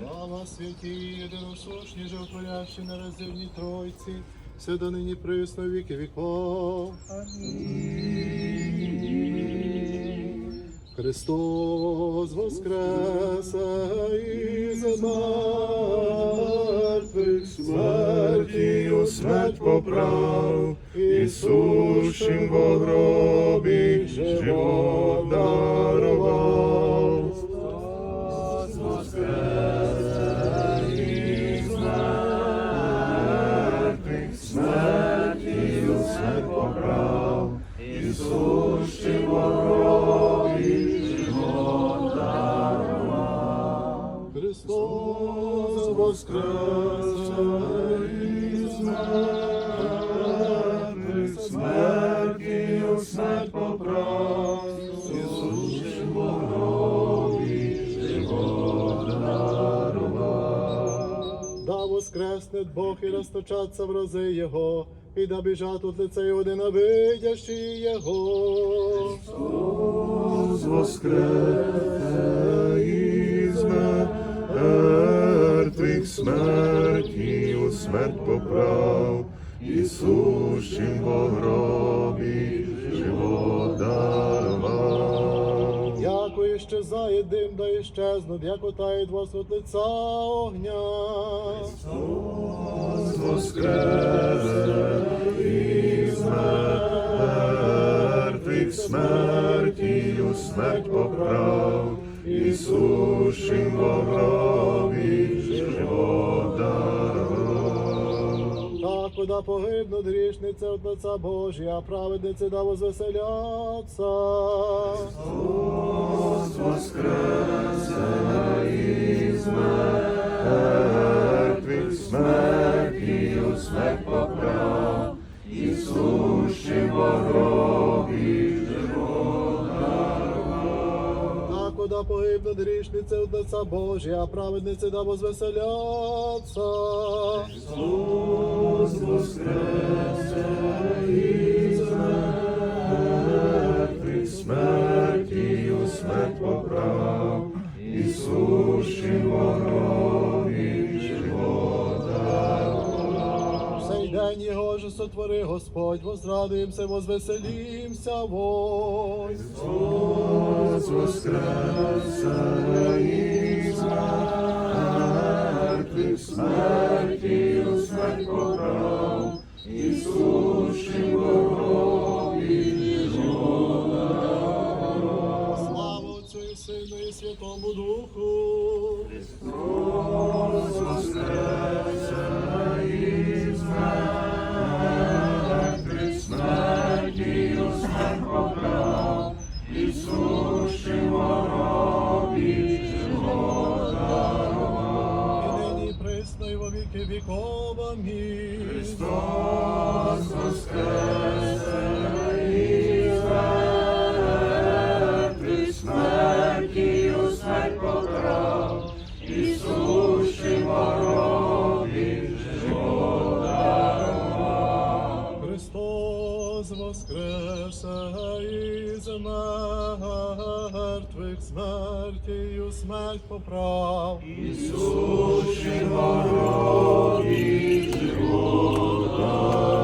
Слава святій, єдиносушній, животворящій на розивній Тройці, все до нині присно віки віков. Христос воскресе із мертвих смертію смерть поправ, і сущим во гробі живот і сущим во гробі. Христос мертвих смертію смерть поправ, і сущим во гробі. Да воскресне Бог і розточаться в рази Його, і да біжать от лице Його ненавидящі Його. Христос воскресе із мертвих смертію смерть поправ, і сущим во гробі живот Іщезає дим, да іщезнуть, як таїть вас от лица огня. Христос воскресе із мертвих смертію смерть поправ, Ісушим сущим куда погибнуть грішниця от Божія, праведниці да возвеселяться. Христос воскресе із мертвих смертію смерть Грішниця от лиця Божія, а праведниці да возвеселяться. Христос воскресе із мертвих смертію смерть поправ, і сущим во гробі. Сей день його же сотвори Господь, возрадуємся, возвеселімся, вось. Христос воскресе мертвих смертію смерть поправ, і сущим во гробі живот дарував. Слава Отцю і Сину і Святому Духу. Христос воскресе із віки вікова Амінь. Христос Христос воскресе із мертвих смертію смерть поправ, і сущим во гробі живот дарував.